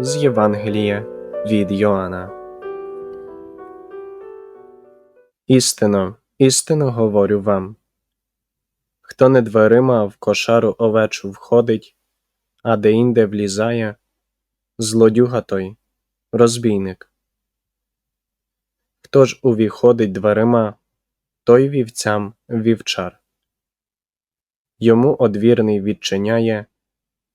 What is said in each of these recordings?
з Євангелія від Йоанна. Істинно, істинно говорю вам. Хто не дверима в кошару овечу входить, а деінде влізає, злодюга той, розбійник. Хто ж увіходить дверима, той вівцям вівчар. Йому одвірний відчиняє,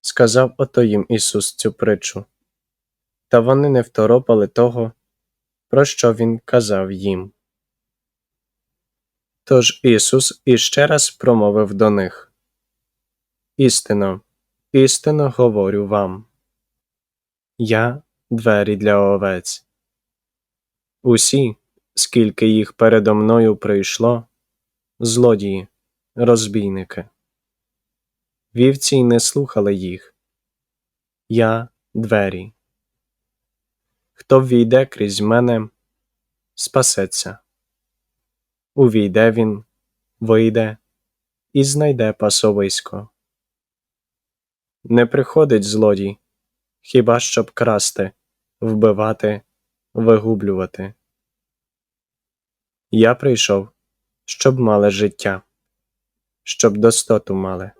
Сказав ото їм Ісус цю притчу, та вони не второпали того, про що Він казав їм. Тож Ісус іще раз промовив до них Істинно, істинно говорю вам. Я двері для овець. Усі, скільки їх передо мною прийшло, злодії, розбійники. Вівці й не слухали їх. Я двері. Хто ввійде крізь мене, спасеться. Увійде він, вийде і знайде пасовисько. Не приходить злодій, хіба щоб красти, вбивати, вигублювати. Я прийшов, щоб мали життя, щоб достоту мали.